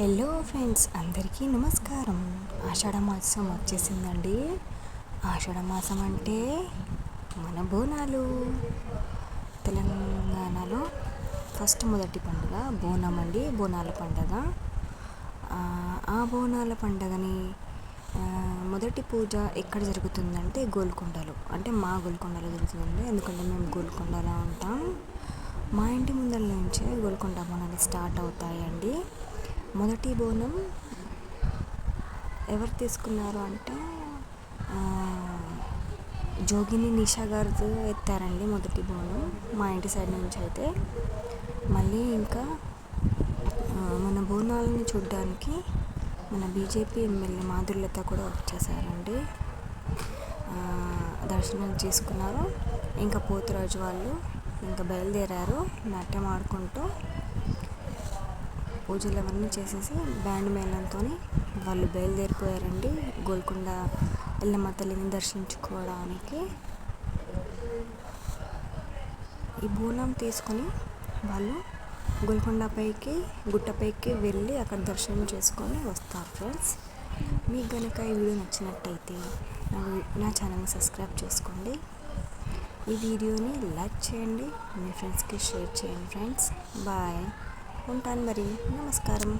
Hello friends అందరికీ నమస్కారం. ఆషాఢ మాసం వచ్చేసిందండి. ఆషాఢ మాసం అంటే మన బోనాలు. తెలంగాణలో ఫస్ట్ మొదటి పండుగ బోనం అండి బోనాల పండుగ. ఆ బోనాల పండుగని మొదటి పూజ ఎక్కడ జరుగుతుందంటే గోల్కొండలో. అంటే మా గోల్కొండలో జరుగుతుందండి. ఎందుకంటే మేము గోల్కొండలో ఉంటాం. మా ఇంటి ముందర నుంచే గోల్కొండ బోనాలు స్టార్ట్ అవుతాయండి. మొదటి బోనం ఎవరు తీసుకున్నారు అంటే జోగిని నిషా గారు ఎత్తారండి మొదటి బోనం మా ఇంటి సైడ్ నుంచి అయితే. మళ్ళీ ఇంకా మన బోనాలని చూడడానికి మన బీజేపీ ఎమ్మెల్యే మాధుర్లత కూడా వచ్చేసారండి. దర్శనం చేసుకున్నారు. ఇంకా పోతురాజు వాళ్ళు ఇంకా బయలుదేరారు నాట్యం ఆడుకుంటూ. పూజలు అవన్నీ చేసేసి బ్యాండ్ మేళంతో వాళ్ళు బయలుదేరిపోయారండి. గోల్కొండ ఎల్లమ్మ తల్లిని దర్శించుకోవడానికి. ఈ బోనం తీసుకొని వాళ్ళు గోల్కొండపైకి గుట్టపైకి వెళ్ళి అక్కడ దర్శనం చేసుకొని వస్తారు ఫ్రెండ్స్. మీకు కనుక ఈ వీడియో నచ్చినట్టయితే నా నా ఛానల్ని సబ్స్క్రైబ్ చేసుకోండి. ఈ వీడియోని లైక్ చేయండి మీ ఫ్రెండ్స్కి షేర్ చేయండి ఫ్రెండ్స్. బాయ్. ఉంటాను మరి నమస్కారం